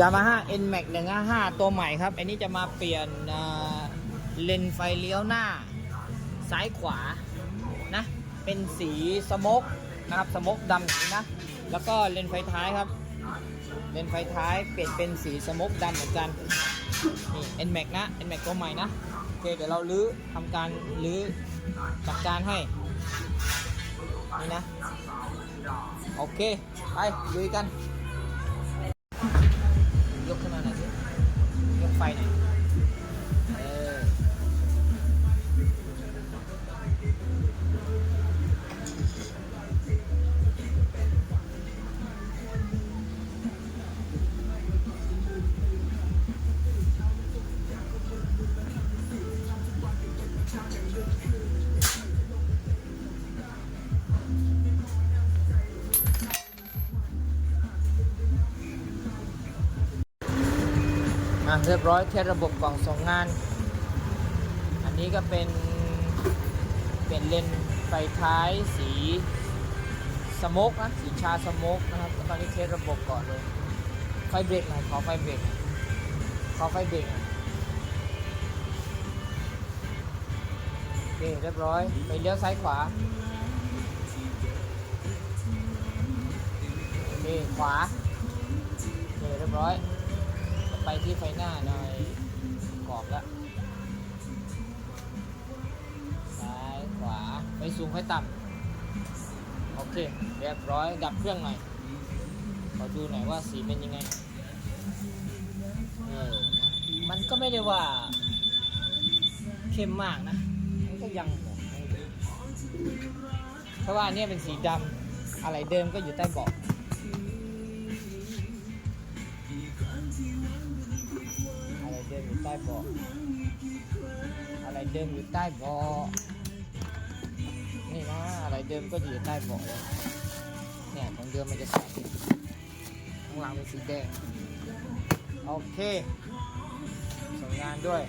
ยามาฮ่า N Max 155 ตัวใหม่ครับ อันนี้จะมาเปลี่ยนเลนไฟเลี้ยวหน้า ซ้ายขวานะ เป็นสีสโมกนะครับสโมกดำอย่างนี้นะ แล้วก็เลนไฟท้ายครับ เลนไฟท้ายเปลี่ยนเป็นสีสโมกดำเหมือนกัน นี่ N Max นะ N Max ตัวใหม่นะ โอเค เดี๋ยวเราลื้อทำการลื้อจัดการให้ นี่นะ โอเค ไปลุยกันะเรียบร้อยเทสระบบกล่องส่งงาน อันนี้ก็เป็นเป็นเลนไฟท้ายสีสโมกนะสีชาสโมกนะครับตอนนี้เทสระบบก่อนเลยไฟเบรกหน่อยขอไฟเบรกขอไฟเบรกโอเคเรียบร้อยไปเลี้ยวซ้ายขวาโอเคขวาโอเคเรียบร้อย ไปที่ไฟหน้าหน่อยกรอบแล้วซ้ายขวาไปสูงไปต่ำโอเค เรียบร้อยดับเครื่องหน่อยขอดูหน่อยว่าสีเป็นยังไงเออมันก็ไม่ได้ว่าเข้มมากนะ มันก็ยังเพราะว่าอันเนี้ยเป็นสีดำอะไรเดิมก็อยู่ใต้เบาะ เดิมอยู่ใต้บาะอะไรเดิมอยู่ใต้เบาะนี่นะอะไรเดิมก็อยู่ใต้เบาะเลยเนี่ยของเดิมมันจะใสข้างหลังเป็นสีแดงโอเคส่งงานด้วย